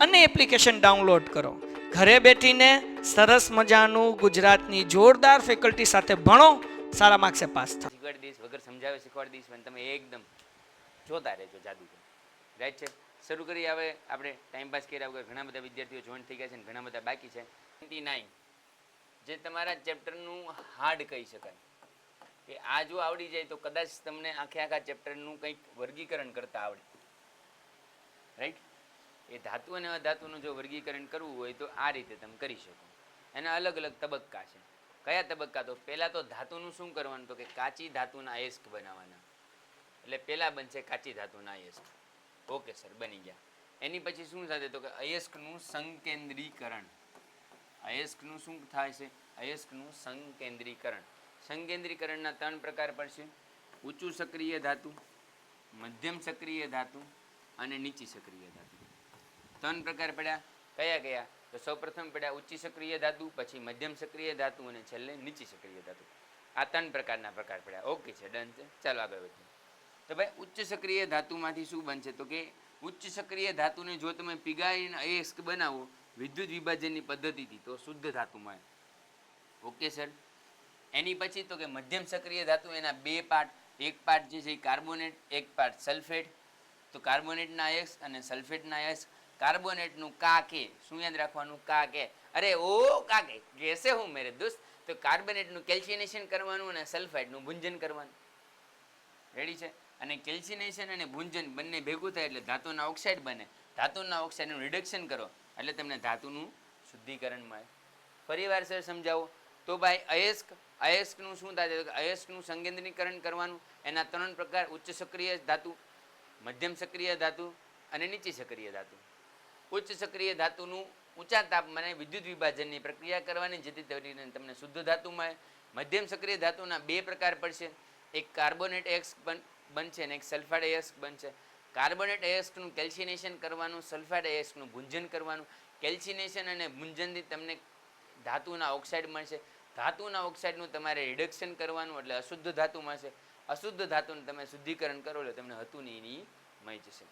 અને application download કરો. ઘરે બેઠીને સરસ મજાનું ગુજરાતની જોરદાર ફેકલ્ટી સાથે ભણો, સારા માર્ક્સે પાસ થાઓ શીખવાડી દઈશ, વગર સમજાવે શીખવાડી દઈશ, પણ તમે એકદમ જોતા રહેજો જાદુ રાઈટ છે? શરૂ કરી આવે આપણે ટાઈમ પાસ કર્યા વગર ઘણા બધા વિદ્યાર્થીઓ જોઈન થઈ ગયા છે અને ઘણા બધા બાકી છે. ટ્વેન્ટી નાઇન જે તમારા ચેપ્ટરનું હાર્ડ કહી શકાય. કે આ જો આવડી જાય તો કદાચ તમને આખે આખા ચેપ્ટરનું કંઈક વર્ગીકરણ કરતા આવડે. રાઈટ એ ધાતુ અને અધાતુનું જો વર્ગીકરણ કરવું હોય તો આ રીતે તમે કરી શકો. એના અલગ અલગ તબક્કા છે. કયા તબક્કા? તો પહેલાં તો ધાતુનું શું કરવાનું? તો કે કાચી ધાતુના અયસ્ક બનાવવાના. એટલે પહેલાં બનશે કાચી ધાતુના અયસ્ક ઓકે, સર, બની ગયા. એની પછી શું થશે તો કે અયસ્કનું સંકેન્દ્રીકરણ. અયસ્કનું શું થાય છે? અયસ્કનું સંકેન્દ્રીકરણ. સંકેન્દ્રીકરણના ત્રણ પ્રકાર પડશે. ઊંચું સક્રિય ધાતુ, મધ્યમ સક્રિય ધાતુ અને નીચી સક્રિય ધાતુ. ત્રણ પ્રકાર પડ્યા. કયા કયા? તો સૌપ્રથમ પડ્યા ઊંચી સક્રિય ધાતુ, પછી મધ્યમ સક્રિય ધાતુ અને છેલ્લે નીચી સક્રિય ધાતુ. આ ત્રણ પ્રકારના પ્રકાર પડ્યા. ઓકે છે, ડન છે. ચાલો આગળ વધીએ. તો ભાઈ, ઉચ્ચ સક્રિય ધાતુમાંથી શું બનશે? તો કે ઉચ્ચ સક્રિય ધાતુને જો તમે પીગાળીને અયસ્ક બનાવો, વિદ્યુત વિભાજનની પદ્ધતિથી, તો શુદ્ધ ધાતુ મળે. Okay, sir? એની પછી તો કે મધ્યમ સક્રિય ધાતુ, એના બે પાર્ટ. એક પાર્ટ જે છે એ કાર્બોનેટ, એક પાર્ટ સલ્ફેટ. તો કાર્બોનેટના અયસ્ક અને સલ્ફેટના અયસ્ક. કાર્બોનેટનું કા કે? શું યાદ રાખવાનું? કા કે? અરે, ઓ, કા કે? કેસે હું મેરે દોસ્ત. તો કાર્બોનેટનું કેલ્શિનેશન કરવાનું અને સલ્ફાઇડનું ભુંજન કરવાનું. રેડી છે? અને કેલ્શિનેશન અને ભુંજન બંને ભેગું થાય એટલે ધાતુના ઓક્સાઇડ બને. ધાતુના ઓક્સાઇડનું રિડક્શન કરો એટલે તમને ધાતુનું શુદ્ધિકરણ મળે. ફરીવાર સર સમજાવો. તો ભાઈ, અયસ્ક. અયસ્કનું શું થાય? છે અયસ્કનું સંકેન્દ્રીકરણ કરવાનું. એના ત્રણ પ્રકાર ઉચ્ચ સક્રિય ધાતુ, મધ્યમ સક્રિય ધાતુ અને નીચી સક્રિય ધાતુ. ઉચ્ચ સક્રિય ધાતુનું ઊંચા તાપમાને વિદ્યુત વિભાજનની પ્રક્રિયા કરવાની જેથી કરીને તમને શુદ્ધ ધાતુ મળે. મધ્યમ સક્રિય ધાતુના બે પ્રકાર પડશે. એક કાર્બોનેટ એક્સ બન, બનશે અને એક સલ્ફાઇડ એક્સ બનશે. કાર્બોનેટ એસ્કનું કેલ્શિનેશન કરવાનું, સલ્ફાઇડ એસ્કનું ભૂંજન કરવાનું. કેલ્શિનેશન અને ભૂંજનથી તમને ધાતુના ઓક્સાઇડ મળશે. ધાતુના ઓક્સાઇડનું તમારે રિડક્શન કરવાનું એટલે અશુદ્ધ ધાતુ મળશે. અશુદ્ધ ધાતુનું તમે શુદ્ધિકરણ કરો એટલે તમને હતું નહીં મળી જશે.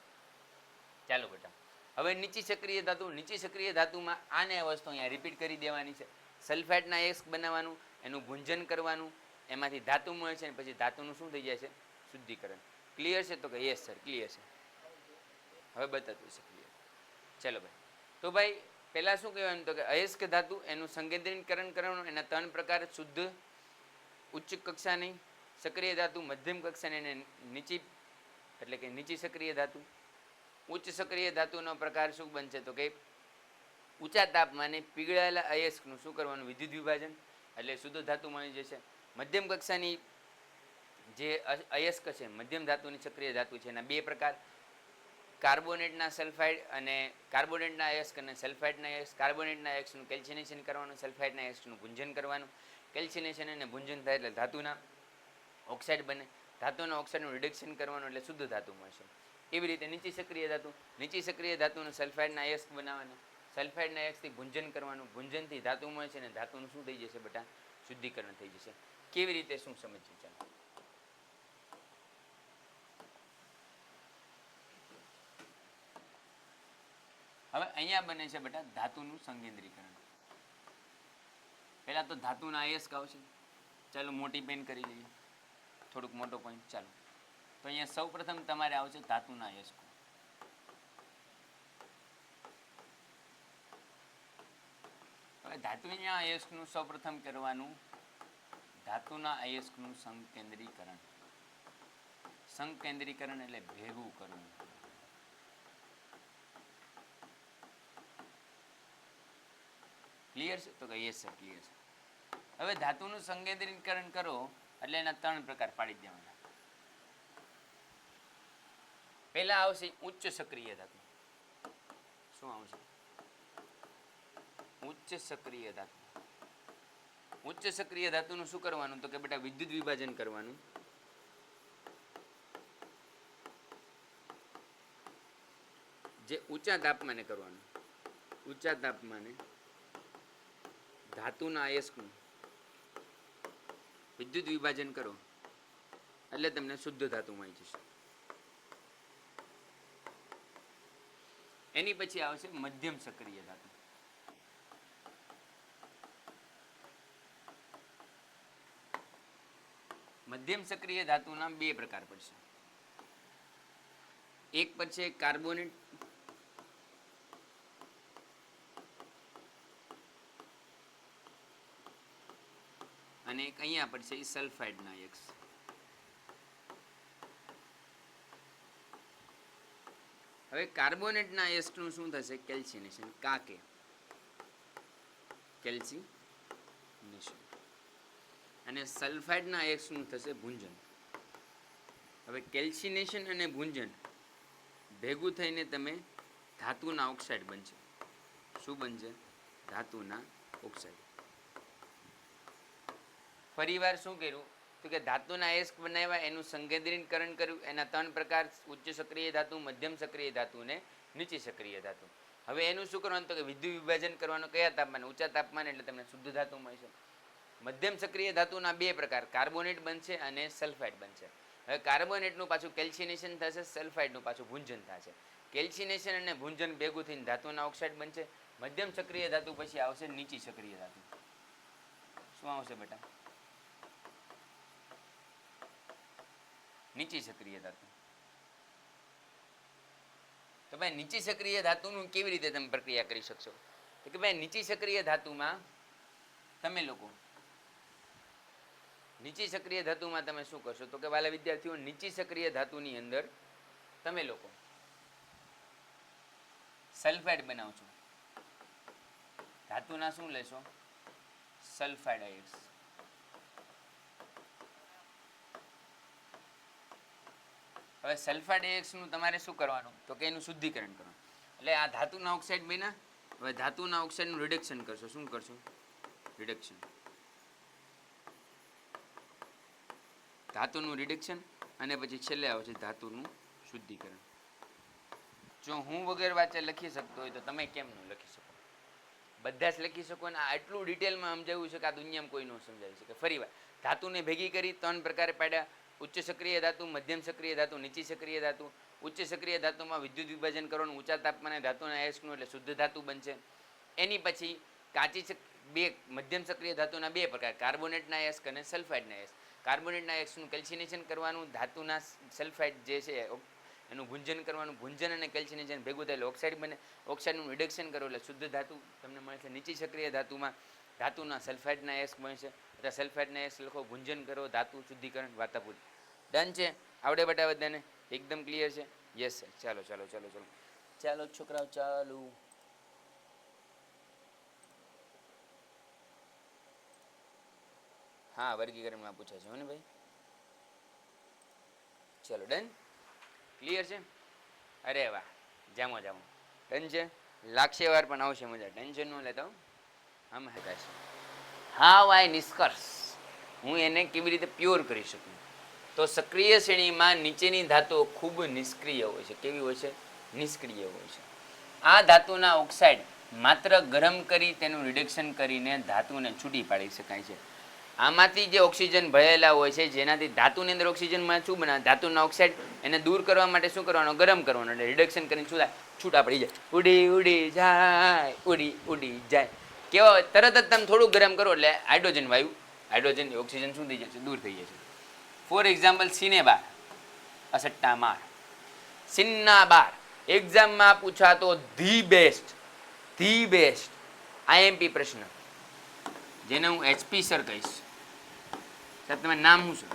ચાલો બેટા. હવે નીચી સક્રિય ધાતુ, નીચી સક્રિય ધાતુમાં આને વસ્તુ અહીંયા રિપીટ કરી દેવાની છે. સલ્ફેટના એક્સ બનાવવાનું, એનું ગુંજન કરવાનું, એમાંથી ધાતુ મળે છે પછી ધાતુનું શું થઈ જાય છે? શુદ્ધિકરણ. ક્લિયર છે તો કે યસ સર ક્લિયર છે. હવે બતાતું છે ક્લિયર ચલો ભાઈ. તો ભાઈ, પહેલાં શું કહેવાનું તો કે અયસ્ક ધાતુ, એનું સંકેન્દ્રીકરણ કરવાનું, એના ત્રણ પ્રકાર શુદ્ધ, ઉચ્ચ કક્ષાની સક્રિય ધાતુ, મધ્યમ કક્ષાની અને નીચી, એટલે કે નીચી સક્રિય ધાતુ. ઉચ્ચ સક્રિય ધાતુનો પ્રકાર શું બનશે? તો કે ઊંચા તાપમાને પીગળાયેલા અયસ્કનું શું કરવાનું? વિદ્યુત વિભાજન, એટલે શુદ્ધ ધાતુ મળી જશે. મધ્યમ કક્ષાની જે અયસ્ક છે, મધ્યમ ધાતુની સક્રિય ધાતુ છે, એના બે પ્રકાર. કાર્બોનેટના સલ્ફાઇડ અને કાર્બોનેટના અયસ્ક અને સલ્ફાઇડના અયસ્ક. કાર્બોનેટના અયસ્કનું કેલ્શિનેશન કરવાનું, સલ્ફાઇડના અયસ્કનું ગુંજન કરવાનું. કેલ્શિનેશન અને ભુંજન થાય એટલે ધાતુના ઓક્સાઇડ બને. ધાતુના ઓક્સાઇડનું રિડક્શન કરવાનું એટલે શુદ્ધ ધાતુ મળશે. એવી રીતે નીચી સક્રિય ધાતુ. નીચી સક્રિય ધાતુનું સલ્ફાઇડના અયસ્ક બનાવવાના. સલ્ફાઇડના અયસ્કથી ગુંજન કરવાનું. ગુંજનથી ધાતુ મળે છે અને ધાતુનું શું થઈ જશે બેટા? શુદ્ધિકરણ થઈ જશે. કેવી રીતે શું સમજીએ ચાલો. હવે અહીંયા બને છે બેટા ધાતુનું સંકેન્દ્રીકરણ. પહેલાં તો ધાતુના અયસ્ક આવશે. ચાલો મોટી પેન કરી લઈએ. થોડુંક મોટો પોઈન્ટ ચાલો. તો અહીંયા સૌ પ્રથમ તમારે આવશે ધાતુના યશકો ધાતુના અયસ્કનું સૌ પ્રથમ કરવાનું, ધાતુના અયસ્કનું સંકેન્દ્રીકરણ. સંકેન્દ્રીકરણ એટલે ભેગું કરવું. ક્લિયર છે? તો કે યસ સર ક્લિયર છે. હવે ધાતુનું સંકેન્દ્રીકરણ કરો, એટલે એના ત્રણ પ્રકાર પાડી દેવાના. પહેલા આવશે ઉચ્ચ સક્રિય ધાતુ શું આવશે? ઉચ્ચ સક્રિય ધાતુ ઉચ્ચ સક્રિય ધાતુનું શું કરવાનું? તો કે બેટા વિદ્યુત વિભાજન કરવાનું. જે ઊંચા તાપમાને કરવાનું. ઊંચા તાપમાને ધાતુના અયસ્કનું વિદ્યુત વિભાજન કરો. એટલે તમને શુદ્ધ ધાતુ મળી જશે. એની પછી આવશે મધ્યમ સક્રિય ધાતુ. મધ્યમ સક્રિય ધાતુના બે પ્રકાર પડશે. એક પડશે કાર્બોનેટ. અને એક અહીંયા પડશે એ સલ્ફાઇડના એક્સ. હવે કાર્બોનેટના એસ્ટનું શું થશે? કેલ્સિનેશન. કાકે? કેલ્સિનેશન. અને સલ્ફાઇડના એક્સનું થશે? ભૂંજન. હવે કેલ્સિનેશન અને ભૂંજન ભેગું થઈને તમે ધાતુના ઓક્સાઇડ બનશે. શું બનશે? ધાતુના ઓક્સાઇડ. ફરીવાર શું કર્યું? તો કે ધાતુના એસ્ક બનાવ્યા, એનું સંકેન્દ્રીકરણ કર્યું, એના ત્રણ પ્રકાર, ઉચ્ચ સક્રિય ધાતુ, મધ્યમ સક્રિય ધાતુ અને નીચી સક્રિય ધાતુ. હવે એનું શું કરવાનું? તો કે વિદ્યુત વિભાજન કરવાનું કયા તાપમાન? ઊંચા તાપમાન, એટલે તમને શુદ્ધ ધાતુ મળશે મધ્યમ સક્રિય ધાતુના બે પ્રકાર, કાર્બોનેટ બનશે અને સલ્ફાઇડ બનશે. હવે કાર્બોનેટનું પાછું કેલ્સિનેશન થશે, સલ્ફાઇડનું પાછું ભૂંજન થશે. કેલ્સિનેશન અને ભૂંજન ભેગું થઈને ધાતુના ઓક્સાઇડ બનશે. મધ્યમ સક્રિય ધાતુ પછી આવશે નીચી સક્રિય ધાતુ. શું આવશે બેટા? નીચી સક્રિય ધાતુ. તો ભાઈ નીચી સક્રિય ધાતુનું કેવી રીતે તમે પ્રક્રિયા કરી શકશો? કે ભાઈ નીચી સક્રિય ધાતુમાં તમે લોકો, નીચી સક્રિય ધાતુમાં તમે શું કરશો? તો કે વાલા વિદ્યાર્થીઓ, નીચી સક્રિય ધાતુની અંદર તમે લોકો સલ્ફાઇડ બનાવશો. ધાતુના શું લેશો? સલ્ફાઇડ આયડ્સ હવે સલ્ફા નું તમારે શું કરવાનું? તો કે એનું શુદ્ધિકરણ કરવાનું. એટલે આ ધાતુના ઓક્સાઇડ બન્યા. હવે ધાતુના ઓક્સાઇડનું રિડક્શન કરશો. શું કરશો? રિડક્શન ધાતુનું રિડક્શન અને પછી છેલ્લે આવે છે ધાતુનું શુદ્ધિકરણ. જો હું વગર વાંચે લખી શકતો હોય તો તમે કેમ ન લખી શકો? બધા જ લખી શકો અને આટલું ડિટેલમાં સમજાવ્યું છે કે આ દુનિયામાં કોઈ ન સમજાવી શકે. ફરી વાર. ધાતુને ભેગી કરી ત્રણ પ્રકારે પાડ્યા. ઉચ્ચ સક્રિય ધાતુ, મધ્યમ સક્રિય ધાતુ, નીચી સક્રિય ધાતુ. ઉચ્ચ સક્રિય ધાતુમાં વિદ્યુત વિભાજન કરવાનું ઊંચા તાપમાને ધાતુના અયસ્કનું એટલે શુદ્ધ ધાતુ બનશે. એની પછી કાચી બે મધ્યમ સક્રિય ધાતુના બે પ્રકાર, કાર્બોનેટના અયસ્ક અને સલ્ફાઇડના અયસ્ક કાર્બોનેટના અયસ્કનું કેલ્સિનેશન કરવાનું, ધાતુના સલ્ફાઇડ જે છે એનું ગુંજન કરવાનું ગુંજન અને કેલ્સિનેશન ભેગું થયેલું ઓક્સાઇડ બને, ઓક્સાઇડનું રિડક્શન કરો એટલે શુદ્ધ ધાતુ તમને મળે છે નીચી સક્રિય ધાતુમાં ધાતુના સલ્ફાઇડના અયસ્ક બનશે. અથવા સલ્ફેટને લખો ગુંજન કરો ધાતુ શુદ્ધિકરણ વાતાપૂર ડન છે? આવડે બટા બધાને? એકદમ ક્લિયર છે? યસ સર ચાલો ચાલો ચાલો ચાલો. ચાલો છોકરાઓ ચાલો. હા વર્ગીકરણમાં પૂછે છે. ને ભાઈ? ચલો ડન ક્લિયર છે? અરે વાહ. જામો જામો. ડન છે? લાગશે વાર પણ આવશે મજા. ટેન્શન ન લેતા. આમ છે હાવ આઈ નિષ્કર્ષ હું એને કેવી રીતે પ્યોર કરી શકું? તો સક્રિય શ્રેણીમાં નીચેની ધાતુઓ ખૂબ નિષ્ક્રિય હોય છે. કેવી હોય છે? નિષ્ક્રિય હોય છે. આ ધાતુના ઓક્સાઇડ માત્ર ગરમ કરી તેનું રિડક્શન કરીને ધાતુને છૂટી પાડી શકાય છે. આમાંથી જે ઓક્સિજન ભરેલા હોય છે, જેનાથી ધાતુની અંદર ઓક્સિજનમાં શું બનાવે ધાતુના ઓક્સાઇડ એને દૂર કરવા માટે શું કરવાનું? ગરમ કરવાનું. એટલે રિડક્શન કરીને શું થાય? છૂટા પડી જાય. ઉડી ઉડી જાય. ઉડી ઉડી જાય. કેવા તરત જ તમે થોડું ગરમ કરો એટલે હાઇડ્રોજન વાયુ, હાઇડ્રોજન ઓક્સિજન શું થઈ જશે? દૂર થઈ જશે. ફોર એક્ઝામ્પલ સિનેબાર અસટ્ટા માર સિન્ના બાર એક્ઝામમાં પૂછાતો the best the best IMP પ્રશ્ન. જેને હું એચપી સર કહીશ. સાહેબ તમે નામ શું છે?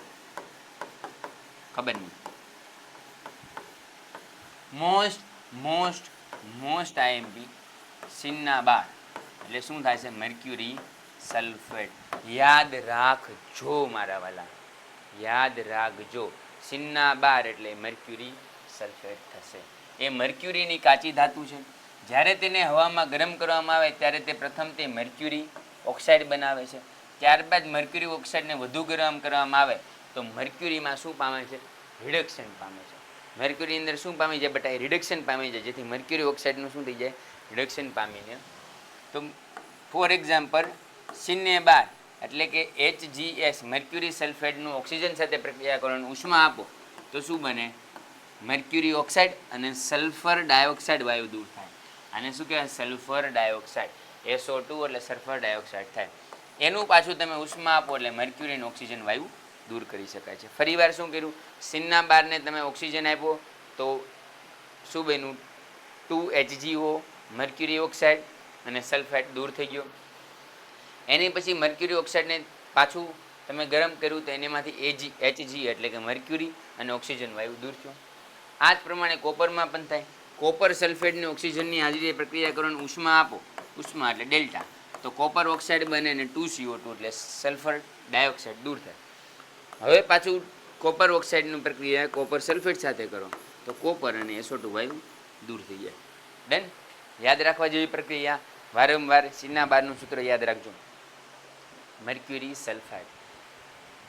ખબર નહીં. Most most most IMP cinnabar એટલે શું થાય છે? મર્ક્યુરી સલ્ફેટ યાદ રાખજો મારા વાલા. યાદ રાખજો. સિન્ના બાર એટલે મર્ક્યુરી સલ્ફેટ થશે. એ મર્ક્યુરીની કાચી ધાતુ છે. જ્યારે તેને હવામાં ગરમ કરવામાં આવે ત્યારે તે પ્રથમ તે મર્ક્યુરી ઓક્સાઇડ બનાવે છે. ત્યારબાદ મર્ક્યુરી ઓક્સાઇડને વધુ ગરમ કરવામાં આવે તો મર્ક્યુરીમાં શું પામે છે? રિડક્શન પામે છે. મર્ક્યુરી અંદર શું પામી જાય બટા રિડક્શન પામી જાય. જેથી મર્ક્યુરી ઓક્સાઇડનું શું થઈ જાય? રિડક્શન પામીને તો ફોર એક્ઝામ્પલ શૂન્ય બાર, એટલે કે એચ જી એસ મર્ક્યુરી સલ્ફેટનું ઓક્સિજન સાથે પ્રક્રિયા કરવાનું ઉષ્મા આપો, તો શું બને? મર્ક્યુરી ઓક્સાઇડ અને સલ્ફર ડાયોક્સાઇડ વાયુ દૂર થાય. આને શું કહેવાય? સલ્ફર ડાયોક્સાઇડ એસઓ ટુ એટલે સલ્ફર ડાયોક્સાઇડ થાય. એનું પાછું તમે ઉષ્મા આપો એટલે મર્ક્યુરી ઓક્સિજન વાયુ દૂર કરી શકાય છે. ફરીવાર શું કર્યું? સિનના બારને તમે ઓક્સિજન આપ્યો, તો શું બન્યું? Two H G O mercury oxide અને સલ્ફેટ દૂર થઈ ગયો. એની પછી મર્ક્યુરી ઓક્સાઇડને પાછું તમે ગરમ કર્યું તો એનેમાંથી એજી એચજી એટલે કે મર્ક્યુરી અને ઓક્સિજન વાયુ દૂર થયો. આ જ પ્રમાણે કોપરમાં પણ થાય. કોપર સલ્ફેટને ઓક્સિજનની હાજરીએ પ્રક્રિયા કરો ઉષ્મા આપો. ઉષ્મા એટલે ડેલ્ટા. તો કોપર ઓક્સાઇડ બને અને ટુ સીઓ ટુ એટલે સલ્ફર ડાયોક્સાઇડ દૂર થાય. હવે પાછું કોપર ઓક્સાઇડની પ્રક્રિયા કોપર સલ્ફેટ સાથે કરો. તો કોપર અને એસો ટુ વાયુ દૂર થઈ જાય. ડન યાદ રાખવા જેવી પ્રક્રિયા. વારંવાર સીના બારનું સૂત્ર યાદ રાખજો. Mercury sulphide.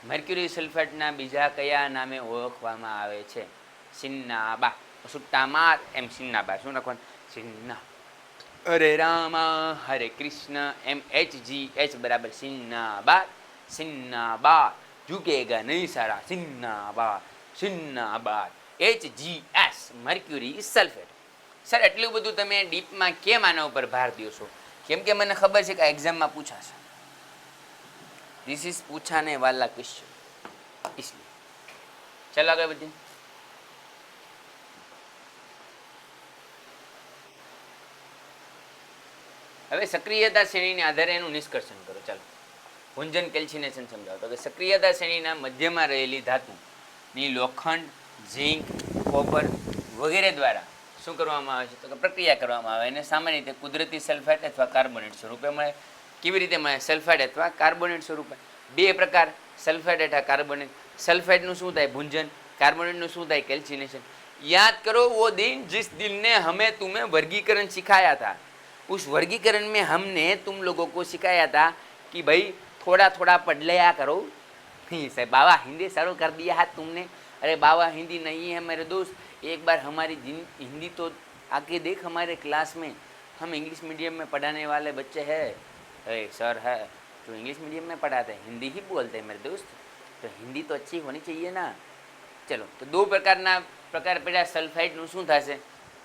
મર્ક્યુરી સલ્ફેટના બીજા કયા નામે ઓળખવામાં આવે છે? સિન્નાબા. સુટ્ટામાર એમ સિન્નાબા. શું રાખવાનું સિન્ના. અરે રામા, હરે કૃષ્ણ, એમ એચ જી એચ બરાબર સિન્નાબા. સિન્નાબા. ઝુકેગા નહીં સારા. Cinnabar. Cinnabar H G S. Mercury sulphate. Sir, એટલું બધું તમે ડીપમાં કેમ આના ઉપર ભાર દો છો? કેમ કે મને ખબર છે કે એક્ઝામમાં પૂછાશે. ધીસ ઇઝ પૂછાને વાલા ક્વેશ્ચન ઇસલી ચાલો આગળ વધીએ. હવે સક્રિયતા શ્રેણીને આધારે એનું નિષ્કર્ષણ કરો. ચાલો. ભુંજન કેલ્સિનેશન સમજાવો. તો કે સક્રિયતા શ્રેણીના મધ્યમાં રહેલી ધાતુની લોખંડ, ઝીંક, કોપર વગેરે દ્વારા શું કરવામાં આવે છે તો કે પ્રક્રિયા કરવામાં આવે અને સામાન્ય રીતે કુદરતી સલ્ફેટ અથવા કાર્બોનેટ સ્વરૂપે મળે કેવી રીતે મળે સલ્ફાઇડ અથવા કાર્બોનેટ સ્વરૂપે બે પ્રકાર સલ્ફાઇડ અથવા કાર્બોનેટ સલ્ફાઇડનું શું થાય ભુંજન કાર્બોનેટનું શું થાય કેલ્સિનેશન याद करो वो दिन जिस दिन ने हमें तुम्हें वर्गीकरण सिखाया था उस वर्गीकरण में हमने तुम लोगों को सिखाया था कि भाई थोड़ा थोड़ा पढ़ लिया करो नहीं सर बाबा हिंदी शुरू कर दिया है तुमने अरे बाबा हिंदी नहीं है मेरे दोस्त एक बार हमारी जिन- हिंदी तो आके देख हमारे क्लास में हम इंग्लिश मीडियम में पढ़ाने वाले बच्चे हैं अरे सर है जो इंग्लिश मीडियम में पढ़ाते हैं हिंदी ही बोलते हैं मेरे दोस्त तो हिंदी तो अच्छी होनी चाहिए ना ચલો તો દો પ્રકારના પ્રકાર પડ્યા સલ્ફાઇડનું શું થશે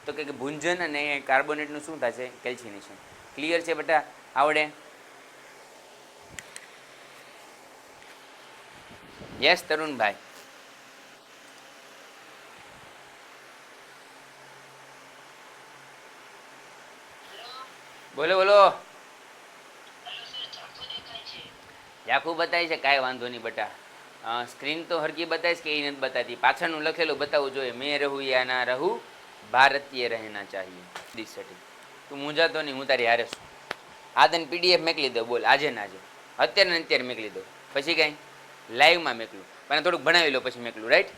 તો કે ભુંજન અને કાર્બોનેટનું શું થશે કેલ્સિનેશન ક્લિયર છે બેટા આવડે યસ તરુણભાઈ બોલો બોલો. ઝાખું બતાવી છે કાંઈ વાંધો નહીં બટા. સ્ક્રીન તો હરકી બતાવીશ કે એ નથી બતાતી. પાછળનું લખેલું બતાવવું જોઈએ. મેં રહું યા ના રહું, ભારતીય રહેના ચાહીએ. સેટિંગ તું મૂંઝાતો નહીં, હું તારી હારે છું. આ તને પીડીએફ મેકલી દો, બોલ, આજે ને આજે. અત્યારે ને અત્યારે મેકલી દો. પછી કાંઈ? લાઈવમાં મેકલું. પણ થોડુંક ભણાવી લો, પછી મેકલું. રાઈટ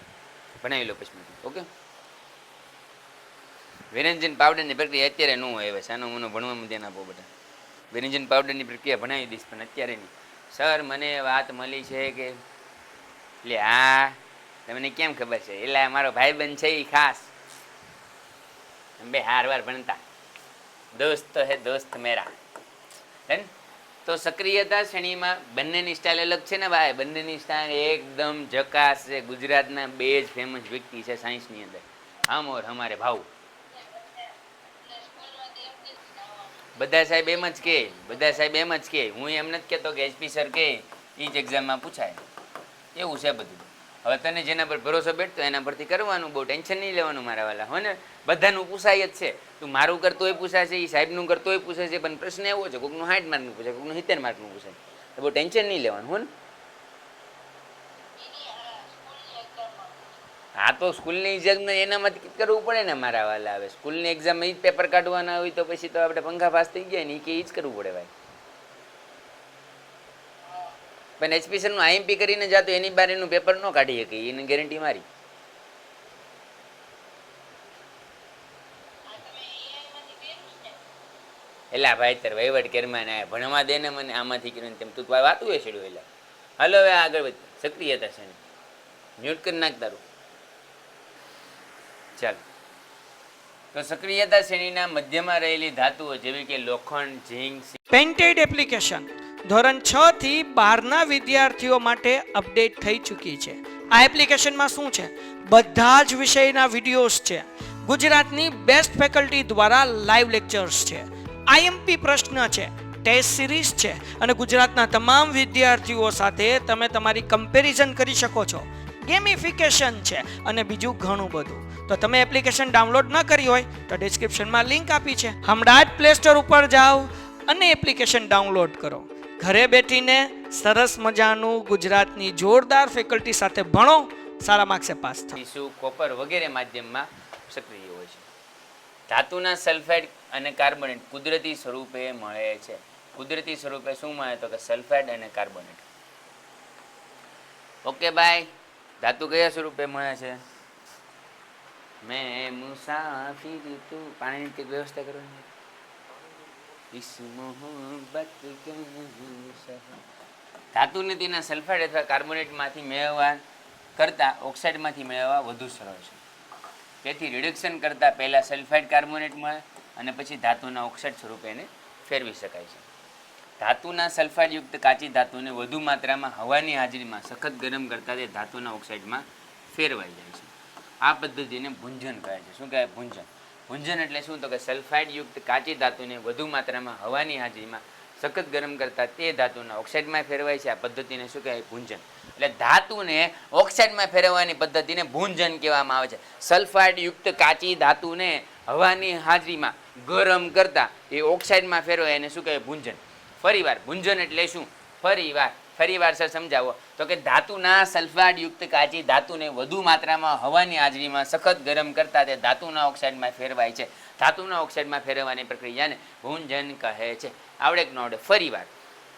ભણાવી લો, પછી મેકલું. ઓકે વિરંજન પાવડરની પ્રક્રિયા અત્યારે ન હોય હવે. સાનો મને ભણવામાં ધ્યાન આપો બધા. વિરંજન પાવડરની પ્રક્રિયા ભણાવી દઈશ, પણ અત્યારે નહીં. સર, મને વાત મળી છે કે એટલે હા તમને કેમ ખબર છે? એટલે મારો ભાઈબંધ છે એ ખાસ. બે હાર વાર ભણતા. દોસ્ત હે દોસ્ત મેરા. હે? તો સક્રિયતા શ્રેણીમાં બંનેની સ્ટાઇલ અલગ છે ને ભાઈ? બંનેની સ્ટાઇલ એકદમ જકાસ છે. ગુજરાતના બે જ ફેમસ વ્યક્તિ છે સાયન્સની અંદર. હમ ઓર હમારે ભાવ બધા સાહેબ એમ જ કે, બધા સાહેબ એમ જ કે, હું એમ નથી કહેતો કે એસપી સર કે એ જ એક્ઝામમાં પૂછાય. એવું છે બધું. હવે તને જેના પર ભરોસો બેઠતો એના પરથી કરવાનું, બહુ ટેન્શન નહીં લેવાનું મારા વાલા હોય ને બધાનું પૂછાય જ છે. તું મારું કરતો કરતોય પૂછાશે એ સાહેબનું કરતોય પૂછે છે પણ પ્રશ્ન એવો છે, કોકનું સાઠ માર્કનું પૂછે કોકનું સિત્તેર માર્કનું પૂછાય. બહુ ટેન્શન નહીં લેવાનું હોય ને હા તો સ્કૂલની એક્ઝામ એનામાંથી કરવું પડે ને મારા વાલા આવે. સ્કૂલની એક્ઝામ એ જ પેપર કાઢવાના હોય તો પછી તો આપણે પંખા પાસ થઈ ગયા ને એ કે એ જ કરવું પડે ભાઈ. પણ એચપી નું આઈએમપી કરીને જાતો એની બાર એનું પેપર ન કાઢી શકે, એની ગેરંટી મારી. એલા ભાઈ, તાર વહીવટ કેરમાં ને ભણવા દે ને મને, આમાંથી કરીને તેમ, તું વાતું હોય છેડ્યું એલા. હલો હવે આગળ વધ સક્રિયતા છે મ્યુટ કરી નાખ તારું. ચાલ. તો સક્રિયતા શ્રેણીના મધ્યમાં રહેલી ધાતુઓ જેવી કે લોખંડ, ઝીંક પેન્ટેડ એપ્લિકેશન ધોરણ છ થી બારના વિદ્યાર્થીઓ માટે અપડેટ થઈ ચૂકી છે. આ એપ્લિકેશનમાં શું છે? બધા જ વિષયના વિડીયોઝ છે. ગુજરાતની બેસ્ટ ફેકલ્ટી દ્વારા લાઈવ લેક્ચર્સ છે. આઈએમપી પ્રશ્ન છે. ટેસ્ટ સિરીઝ છે. અને ગુજરાતના તમામ વિદ્યાર્થીઓ સાથે તમે તમારી કમ્પેરિઝન કરી શકો છો. ગેમિફિકેશન છે. અને બીજું ઘણું બધું. તો તમે એપ્લિકેશન ડાઉનલોડ ન કરી હોય તો ડિસ્ક્રિપ્શનમાં લિંક આપી છે. હમણાં જ પ્લે સ્ટોર ઉપર જાઓ અને એપ્લિકેશન ડાઉનલોડ કરો. ઘરે બેઠીને સરસ મજાનું ગુજરાતની જોરદાર ફેકલ્ટી સાથે ભણો, સારા માર્ક્સે પાસ થાવ ટીસુ, કોપર વગેરે માધ્યમમાં સક્રિય હોય છે. ધાતુના સલ્ફેટ અને કાર્બોનેટ કુદરતી સ્વરૂપે મળે છે. કુદરતી સ્વરૂપે શું મળે તો કે સલ્ફેટ અને કાર્બોનેટ ઓકે બાય ધાતુ કયા સ્વરૂપે મળે છે? મેં મુસાફિર તું. પાણીની કંઈક વ્યવસ્થા કરો ને કે સફર. તેના સલ્ફાઇડ અથવા કાર્બોનેટમાંથી મેળવવા કરતાં ઓક્સાઇડમાંથી મેળવવા વધુ સરળ છે. તેથી રિડક્શન કરતાં પહેલાં સલ્ફાઇડ કાર્બોનેટ મળે અને પછી ધાતુના ઓક્સાઇડ સ્વરૂપે એને ફેરવી શકાય છે. ધાતુના સલ્ફાઇડયુક્ત કાચી ધાતુને વધુ માત્રામાં હવાની હાજરીમાં સખત ગરમ કરતાં તે ધાતુના ઓક્સાઇડમાં ફેરવાઈ જાય આ પદ્ધતિને ભૂંજન કહે છે. શું કહેવાય ભૂંજન? ભૂંજન એટલે શું? તો કે સલ્ફાઇડયુક્ત કાચી ધાતુને વધુ માત્રામાં હવાની હાજરીમાં સખત ગરમ કરતાં તે ધાતુના ઓક્સાઇડમાં ફેરવાય છે. આ પદ્ધતિને શું કહેવાય? ભૂંજન. એટલે ધાતુને ઓક્સાઇડમાં ફેરવવાની પદ્ધતિને ભૂંજન કહેવામાં આવે છે. સલ્ફાઇડયુક્ત કાચી ધાતુને હવાની હાજરીમાં ગરમ કરતાં એ ઓક્સાઇડમાં ફેરવાય એને શું કહેવાય? ભૂંજન. ફરીવાર, ભૂંજન એટલે શું? ફરીવાર ફરીવાર સર સમજાવો. તો કે ધાતુના સલ્ફાઇડયુક્ત કાચી ધાતુને વધુ માત્રામાં હવાની હાજરીમાં સખત ગરમ કરતા તે ધાતુના ઓક્સાઇડમાં ફેરવાય છે. ધાતુના ઓક્સાઇડમાં ફેરવવાની પ્રક્રિયાને ભૂંજન કહે છે. આવડે કે ફરી આવડે? ફરીવાર.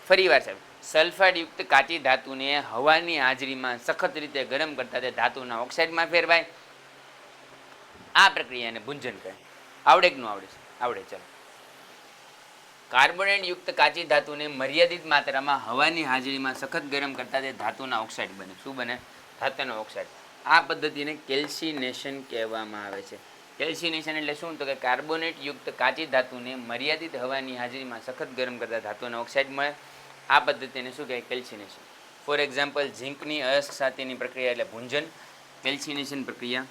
ફરીવાર સાહેબ સલ્ફાઇડયુક્ત કાચી ધાતુને હવાની હાજરીમાં સખત રીતે ગરમ કરતા તે ધાતુના ઓક્સાઇડમાં ફેરવાય. આ પ્રક્રિયાને ભૂંજન કહે. આવડે કે ન આવડે? આવડે, ચાલો. કાર્બોનેટ યુક્ત કાચી ધાતુને મર્યાદિત માત્રામાં હવાની હાજરીમાં સખત ગરમ કરતા તે ધાતુના ઓક્સાઇડ બને. શું બને? ધાતુના ઓક્સાઇડ. આ પદ્ધતિને કેલ્સિનેશન કહેવામાં આવે છે. કેલ્સિનેશન એટલે શું? તો કે કાર્બોનેટ યુક્ત કાચી ધાતુને મર્યાદિત હવાની હાજરીમાં સખત ગરમ કરતા ધાતુના ઓક્સાઇડ મળે. આ પદ્ધતિને શું કહેવાય? કેલ્સિનેશન. ફોર એક્ઝામ્પલ, ઝીંકની અયસ્ક સાથેની પ્રક્રિયા એટલે ભૂંજન. કેલ્સિનેશન પ્રક્રિયા.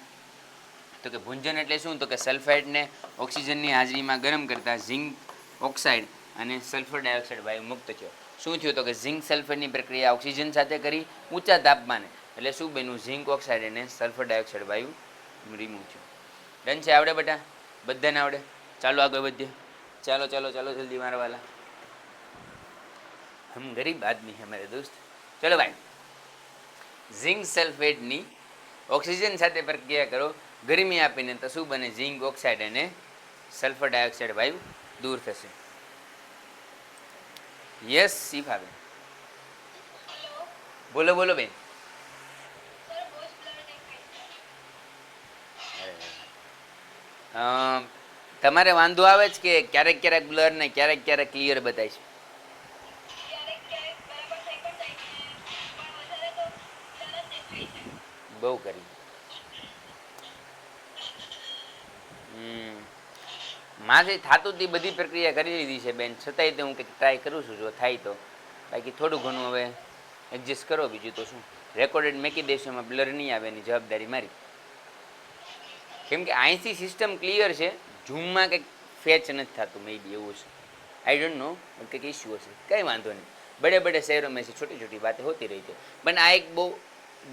તો કે ભૂંજન એટલે શું? તો કે સલ્ફાઇડને ઓક્સિજનની હાજરીમાં ગરમ કરતા ઝિંક ઓક્સાઇડ અને સલ્ફર ડાયોક્સાઇડ વાયુ મુક્ત થયો શું થયું તો કે ઝિંક સલ્ફરની પ્રક્રિયા ઓક્સિજન સાથે કરી ઊંચા તાપમાને, એટલે શું બન્યું? ઝિંક ઓક્સાઇડ અને સલ્ફર ડાયોક્સાઇડ વાયુ રિમૂવ થયો. ડન છે આવડે બેટા? બધાને આવડે? ચાલો આગળ વધીએ. ચાલો ચાલો ચાલો, જલ્દી મારા વાલા. હમ, ગરીબ આદમી હે મારે દોસ્ત. ચલો ભાઈ. ઝિંક સલ્ફેટની ઓક્સિજન સાથે પ્રક્રિયા કરો. ગરમી આપીને તો શું બને? ઝિંક ઓક્સાઇડ અને સલ્ફર ડાયોક્સાઇડ વાયુ દૂર થશે. યસ શીફાબેન બોલો બોલો બેન. તમારે વાંધો આવે છે કે ક્યારેક ક્યારેક બ્લર ને ક્યારેક ક્યારેક ક્લિયર બતાય છે? બહુ કરી. હમ. માથે થાતું તે બધી પ્રક્રિયા કરી લીધી છે બેન. છતાંય તો હું કંઈક ટ્રાય કરું છું, જો થાય તો. બાકી થોડું ઘણું હવે એડજસ્ટ કરો, બીજું તો શું? રેકોર્ડેડ મેકી દેશો એમાં બ્લર નહીં આવે, એની જવાબદારી મારી. કેમ કે અહીંથી સિસ્ટમ ક્લિયર છે, ઝૂમમાં કંઈક ફેચ નથી થતું મે બી એવું છે આઈ ડોન્ટ નો કંઈક ઇસ્યુ હશે. કંઈ વાંધો નહીં. બડે બડે શહેરો મેં છોટી છોટી વાતો હોતી રહી છે. પણ આ એક બહુ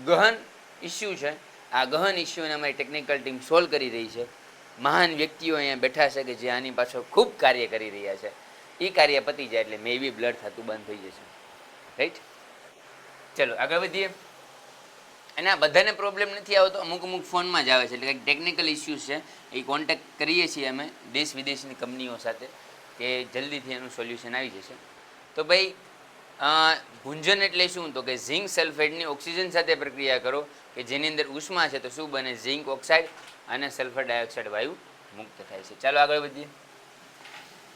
ગહન ઇસ્યુ છે. આ ગહન ઇસ્યુને અમારી ટેકનિકલ ટીમ સોલ્વ કરી રહી છે. મહાન વ્યક્તિઓ અહીંયા બેઠા છે કે જે આની પાછળ ખૂબ કાર્ય કરી રહ્યા છે. એ કાર્ય પતી જાય એટલે મે બી બ્લડ થતું બંધ થઈ જશે. રાઈટ ચલો, આગળ વધીએ. અને આ બધાને પ્રોબ્લેમ નથી આવતો, અમુક અમુક ફોનમાં જ આવે છે. એટલે કંઈક ટેકનિકલ ઇસ્યુઝ છે. એ કોન્ટેક્ટ કરીએ છીએ અમે દેશ વિદેશની કંપનીઓ સાથે કે જલ્દીથી એનું સોલ્યુશન આવી જશે. તો ભાઈ ભૂંજન એટલે શું? તો કે ઝિંક સલ્ફેટની ઓક્સિજન સાથે પ્રક્રિયા કરો કે જેની અંદર ઉષ્મા છે તો શું બને? ઝિંક ઓક્સાઇડ અને સલ્ફર ડાયોક્સાઇડ વાયુ મુક્ત થાય છે. ચાલો આગળ વધીએ.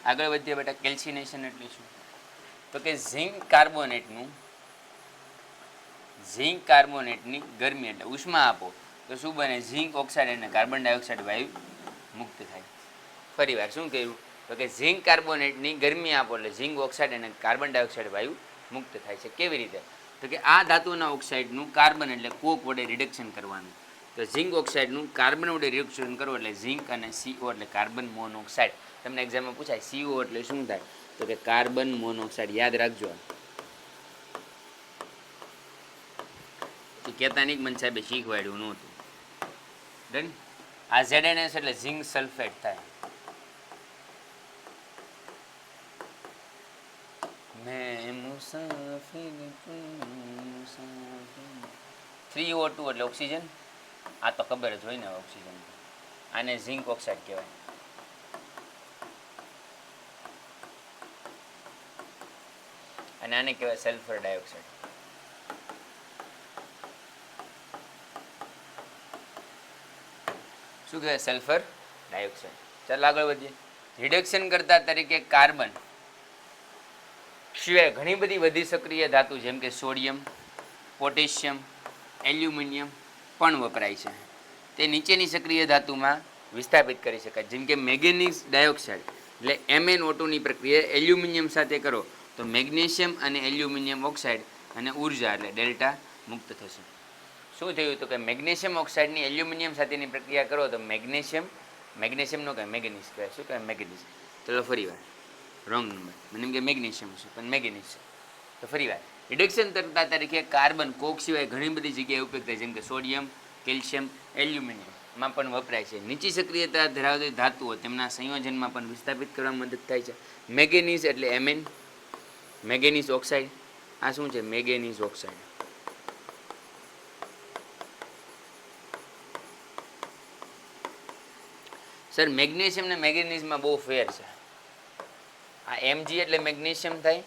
આગળ વધીએ બેટા કેલ્સિનેશન એટલે શું? તો કે ઝિંક કાર્બોનેટનું ઝિંક કાર્બોનેટની ગરમી એટલે ઉષ્મા આપો, તો શું બને? ઝિંક ઓક્સાઇડ અને કાર્બન ડાયોક્સાઇડ વાયુ મુક્ત થાય. ફરી વાર શું કહ્યું તો કે ઝિંક કાર્બોનેટની ગરમી આપો એટલે ઝિંક ઓક્સાઇડ અને કાર્બન ડાયોક્સાઇડ વાયુ મુક્ત થાય છે. કેવી રીતે? તો કે આ ધાતુના ઓક્સાઇડનું કાર્બન એટલે કોક વડે રિડક્શન કરવાનું. તો ઝિંક ઓક્સાઇડનું કાર્બન વડે રિએક્શન કરવું એટલે ઝિંક અને સીઓ એટલે કાર્બન મોનોક્સાઇડ તમને એક્ઝામમાં પૂછાય સીઓ એટલે શું થાય? તો કે કાર્બન મોનોક્સાઇડ યાદ રાખજો કહેતા નહીં મન સાહેબે શીખવાડ્યું નહોતું. ડન આ ઝેડએનએસ એટલે ઝીંક સલ્ફેટ થાય. થ્રી ઓ ટુ એટલે ઓક્સિજન આ તો ખબર જ હોય ને ઓક્સિજન આને ઝિંક ઓક્સાઇડ કહેવાય. અને આને કહેવાય સલ્ફર ડાયોક્સાઇડ શું કહેવાય? સલ્ફર ડાયોક્સાઇડ ચાલ આગળ વધીએ. રિડક્શન કરતા તરીકે કાર્બન સિવાય ઘણી બધી વધી સક્રિય ધાતુ જેમ કે સોડિયમ પોટેશિયમ એલ્યુમિનિયમ પણ વપરાય છે. તે નીચેની સક્રિય ધાતુમાં વિસ્થાપિત કરી શકાય. જેમ કે મેગ્નેનિસ ડાયોક્સાઇડ. એટલે એમએન ઓટુની પ્રક્રિયા એલ્યુમિનિયમ સાથે કરો તો મેગ્નેશિયમ અને એલ્યુમિનિયમ ઓક્સાઇડ અને ઊર્જા એટલે ડેલ્ટા મુક્ત થશે. શું થયું તો કે મેગ્નેશિયમ ઓક્સાઇડની એલ્યુમિનિયમ સાથેની પ્રક્રિયા કરો તો મેગ્નેશિયમ મેગ્નેશિયમનો કહે મેગ્નીસ કહે શું કહે મેગ્નીસ ચલો ફરી વાર રોંગ નંબર મને એમ કે મેગ્નેશિયમ છે પણ મેગ્નીસ તો ફરી વાર રિડક્શન કરતા તરીકે કાર્બન કોક સિવાય ઘણી બધી જગ્યાએ ઉપયોગ થાય જેમ કે સોડિયમ કેલ્શિયમ એલ્યુમિનિયમમાં પણ વપરાય છે. નીચી સક્રિયતા ધરાવતી ધાતુઓ તેમના સંયોજનમાં પણ વિસ્થાપિત કરવામાં મદદ થાય છે. મેગેનીઝ એટલે એમેન મેગેનીઝ ઓક્સાઇડ આ શું છે? મેગેનીઝ ઓક્સાઇડ સર મેગ્નેશિયમ ને મેગ્નેશિયમમાં બહુ ફેર છે. આ એમજી એટલે મેગ્નેશિયમ થાય.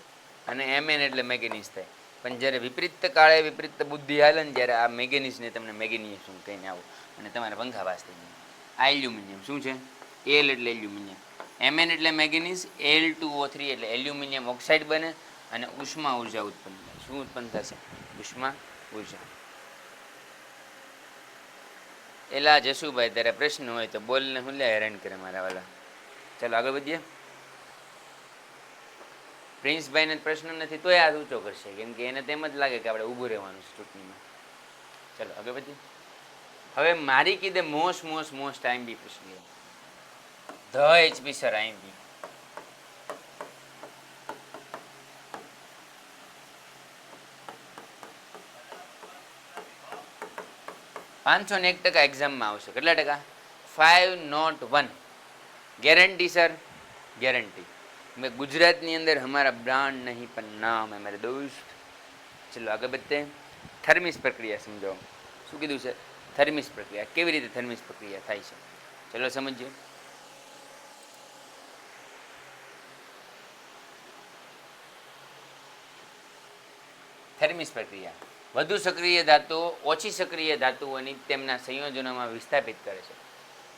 અને એમએન એટલે મેગેનિસ થાય. પણ જ્યારે વિપરીત કાળે વિપરીત બુદ્ધિ હાલે ને જ્યારે આ મેગેનિસને તમને મેગ્નેશિયમ કહીને આવો. અને તમારે પંખાવાસ થઈ જાય એલ્યુમિનિયમ શું છે? એલ એટલે એલ્યુમિનિયમ. એમએન એટલે manganese L two O three એટલે એલ્યુમિનિયમ ઓક્સાઇડ બને અને ઉષ્મા ઊર્જા ઉત્પન્ન થાય. શું ઉત્પન્ન થશે? ઉષ્મા ઊર્જા. એલા જશુભાઈ તારે પ્રશ્ન હોય તો બોલને હું લે હેરાન કરે મારા વાલા. ચાલો આગળ વધીએ. પ્રિન્સભાઈને પ્રશ્ન નથી, તોય આ ઊંચો કરશે. કેમ કે એને તેમ જ લાગે કે આપણે ઊભું રહેવાનું ચૂંટણીમાં. ચાલો આગળ પછી? હવે મારી કીધે most most most time B પ્રશ્ન ધ એચપી સર આઈમ બી પાંચસો ને એક ટકા એક્ઝામમાં આવશે. કેટલા ટકા? Five not one guarantee sir guarantee મેં ગુજરાતની અંદર હમારા બ્રાન્ડ નહીં, પણ નામ હે મારે દોસ્ત. ચલો આગળ વધતે. થર્મિસ પ્રક્રિયા સમજાવો શું કીધું છે? થર્મિસ પ્રક્રિયા. કેવી રીતે થર્મિસ પ્રક્રિયા થાય છે? ચલો સમજીએ. થર્મિસ પ્રક્રિયા. વધુ સક્રિય ધાતુઓ, ઓછી સક્રિય ધાતુઓની તેમના સંયોજનોમાં વિસ્થાપિત કરે છે.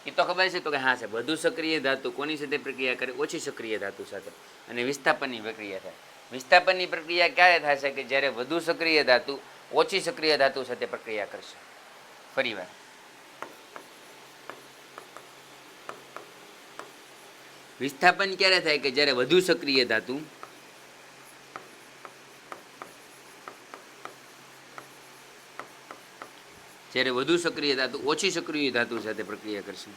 એ તો ખબર છે તો કે હા છે વધુ સક્રિય ધાતુ કોની સાથે પ્રક્રિયા કરે? ઓછી સક્રિય ધાતુ સાથે. અને વિસ્થાપનની પ્રક્રિયા થાય. વિસ્થાપનની પ્રક્રિયા ક્યારે થશે કે જ્યારે વધુ સક્રિય ધાતુ ઓછી સક્રિય ધાતુ સાથે પ્રક્રિયા કરશે? ફરીવાર. વિસ્થાપન ક્યારે થાય કે જ્યારે વધુ સક્રિય ધાતુ જ્યારે વધુ સક્રિય ધાતુ, ઓછી સક્રિય ધાતુ સાથે પ્રક્રિયા કરશે.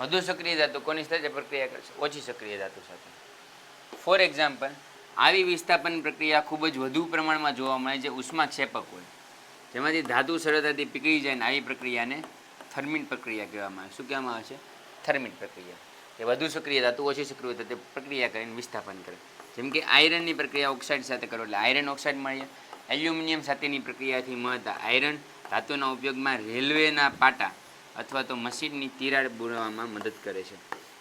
વધુ સક્રિય ધાતુ કોની સાથે પ્રક્રિયા કરશે? ઓછી સક્રિય ધાતુ સાથે. ફોર એક્ઝામ્પલ આવી વિસ્થાપન પ્રક્રિયા ખૂબ જ વધુ પ્રમાણમાં જોવા મળે છે, ઉષ્માક્ષેપક હોય. જેમાંથી ધાતુ સરળતાથી પીગળી જાય ને આવી પ્રક્રિયાને થર્મિન પ્રક્રિયા કહેવામાં આવે. શું કહેવામાં આવે છે? થર્મિન પ્રક્રિયા. કે વધુ સક્રિય ધાતુ, ઓછી સક્રિય ધાતુ પ્રક્રિયા કરીને વિસ્થાપન કરે. જેમ કે આયરનની પ્રક્રિયા ઓક્સાઇડ સાથે કરો એટલે આયરન ઓક્સાઇડ મળે. એલ્યુમિનિયમ સાથેની પ્રક્રિયાથી મળતા આયરન ધાતુના ઉપયોગમાં રેલવેના પાટા અથવા તો મશીનની તિરાડ બોરવામાં મદદ કરે છે.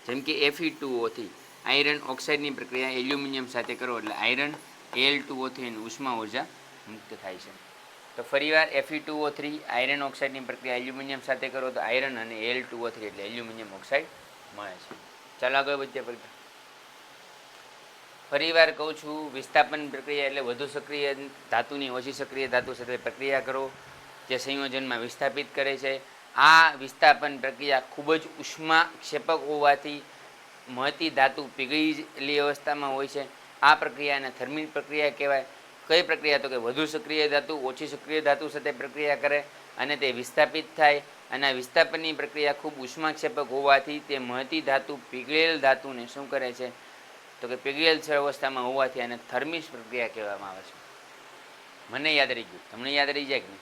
જેમ કે એફી ટુ ઓથી. આયરન ઓક્સાઇડની પ્રક્રિયા એલ્યુમિનિયમ સાથે કરો એટલે આયરન એલ ટુ ઓથી ઉષ્મા ઊર્જા મુક્ત થાય છે. તો ફરીવાર F two O three iron ઓક્સાઇડની પ્રક્રિયા એલ્યુમિનિયમ સાથે કરો તો આયરન અને એલ ટુ ઓ થ્રી એટલે એલ્યુમિનિયમ ઓક્સાઇડ મળે છે. ચાલો આગળ વધીએ પરીક્ષા ફરીવાર કહું છું, વિસ્થાપન પ્રક્રિયા એટલે વધુ સક્રિય ધાતુની ઓછી સક્રિય ધાતુ સાથે પ્રક્રિયા કરો, જે સંયોજનમાં વિસ્થાપિત કરે છે. આ વિસ્થાપન પ્રક્રિયા ખૂબ જ ઉષ્મા ક્ષેપક હોવાથી મળતી ધાતુ પીગળેલી અવસ્થામાં હોય છે. આ પ્રક્રિયાને થર્મિલ પ્રક્રિયા કહેવાય. કઈ પ્રક્રિયા તો કે વધુ સક્રિય ધાતુ, ઓછી સક્રિય ધાતુ સાથે પ્રક્રિયા કરે અને તે વિસ્થાપિત થાય અને આ વિસ્થાપનની પ્રક્રિયા ખૂબ ઉષ્માક્ષેપક હોવાથી તે મહતી ધાતુ પીગળેલ ધાતુને શું કરે છે? તો કે પીગળેલ છ અવસ્થામાં હોવાથી આને થર્મિસ પ્રક્રિયા કહેવામાં આવે છે. મને યાદ રહી ગયું. તમને યાદ રહી જાય કે નહીં?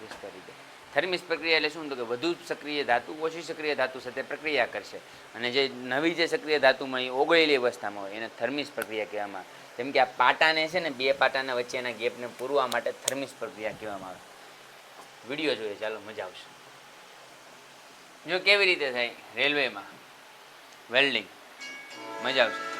વિસ્તારી જાય. થર્મિસ પ્રક્રિયા એટલે શું? તો કે વધુ સક્રિય ધાતુ, ઓછી સક્રિય ધાતુ સાથે પ્રક્રિયા કરશે. અને જે નવી જે સક્રિય ધાતુમાં એ ઓગળેલી અવસ્થામાં હોય એને થર્મિસ પ્રક્રિયા કહેવામાં જેમ કે આ પાટાને છે ને, બે પાટાના વચ્ચેના ગેપને પૂરવા માટે થર્મિસ પ્રક્રિયા કહેવામાં આવે. વીડિયો જોઈએ, ચાલો મજા આવશે. જો કેવી રીતે થાય, રેલવેમાં, વેલ્ડિંગ, મજા આવશે.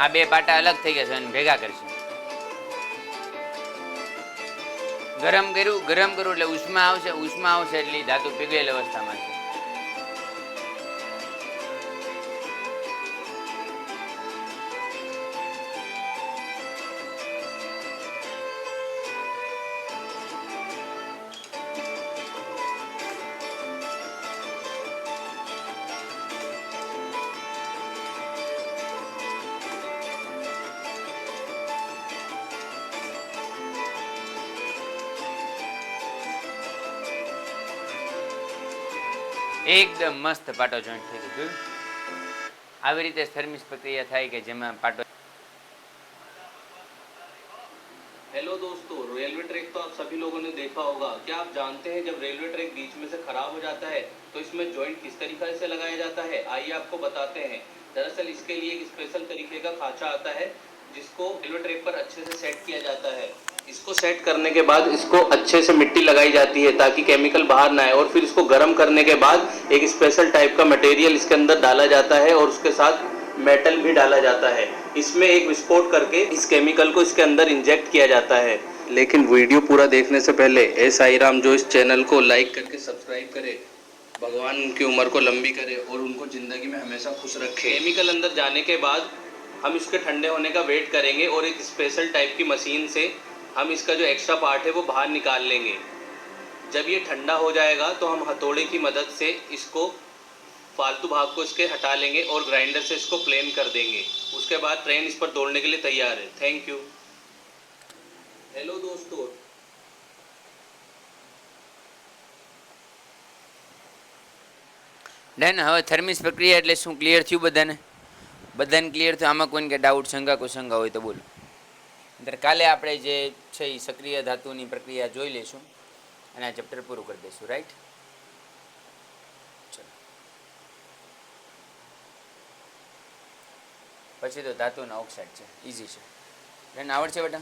આ બે પાટા અલગ થઈ ગયા છે અને ભેગા કરશે. ગરમ કર્યું ગરમ કર્યું એટલે ઉષ્મા આવશે ઉષ્મા આવશે એટલે ધાતુ પીગળેલ અવસ્થામાં છે. એકદમ મસ્ત પાટો જોઈન્ટ થઈ ગયો જોયું? આવી રીતે થર્મિસ પ્રક્રિયા થાય કે જેમાં પાટો हेलो दोस्तों रेलवे ट्रैक तो आप सभी लोगों ने देखा होगा क्या आप जानते हैं जब रेलवे ट्रैक बीच में से खराब हो जाता है तो इसमें जॉइंट किस तरीके से लगाया जाता है आइए आपको बताते हैं दरअसल इसके लिए एक स्पेशल तरीके का खांचा आता है जिसको रेलवे ट्रैक पर अच्छे से सेट किया जाता है इसको सेट करने के बाद इसको अच्छे से मिट्टी लगाई जाती है ताकि केमिकल बाहर ना आए और फिर इसको गर्म करने के बाद एक स्पेशल टाइप का मटेरियल इसके अंदर डाला जाता है और उसके साथ मेटल भी डाला जाता है। इसमें एक विस्फोट करके इस केमिकल को इसके अंदर इंजेक्ट किया जाता है। लेकिन वीडियो पूरा देखने से पहले ए साई राम जो इस चैनल को लाइक करके सब्सक्राइब करे, भगवान उनकी उम्र को लंबी करे और उनको ज़िंदगी में हमेशा खुश रखे। केमिकल अंदर जाने के बाद हम इसके ठंडे होने का वेट करेंगे और एक स्पेशल टाइप की मशीन से हम इसका जो एक्स्ट्रा पार्ट है वो बाहर निकाल लेंगे जब ये ठंडा हो जाएगा तो हम हथौड़े की मदद से इसको फालतू भाग को इसके हटा लेंगे और ग्राइंडर से इसको प्लेन कर देंगे उसके बाद ट्रेन इस पर दौड़ने के लिए तैयार है थैंक यू हेलो दोस्तों ડન હવે થર્મિસ પ્રક્રિયા એટલે શું ક્લિયર થયું બધાને બધાને ક્લિયર થયું આમાં કોઈને કે ડાઉટ શંકા કોઈ શંકા હોય તો બોલો નહીંતર કાલે આપણે જે છે એ સક્રિય ધાતુની પ્રક્રિયા જોઈ લઈશું અને આ ચેપ્ટર પૂરું કરી દઈશું રાઈટ ચલો. પછી તો ધાતુના ઓક્સાઇડ છે ઇઝી છે. ડન, આવડશે બેટા?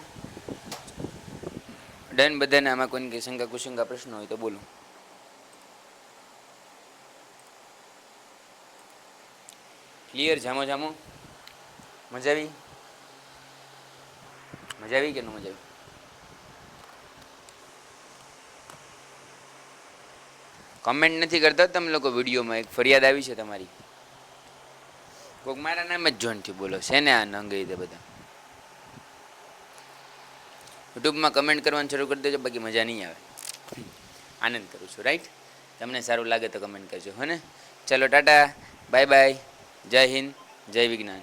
ડન, બધાને આમાં કોઈને શંકા કુશંકા પ્રશ્ન હોય તો બોલો. ક્લિયર જામો જામો? મજા આવી? મજા આવી કે ન મજા આવી? કમેન્ટ નથી કરતા તમે લોકો વિડીયોમાં, એક ફરિયાદ આવી છે તમારી. કોઈક મારા નામ જ જોઈનથી બોલો. છે ને આ નંગ રીતે બધા? યુટ્યુબમાં કમેન્ટ કરવાનું શરૂ કરી દેજો, બાકી મજા નહીં આવે. આનંદ કરું છું રાઈટ તમને સારું લાગે તો કમેન્ટ કરજો, હો ને? ચલો, ટાટા. બાય બાય જય હિન્દ, જય વિજ્ઞાન.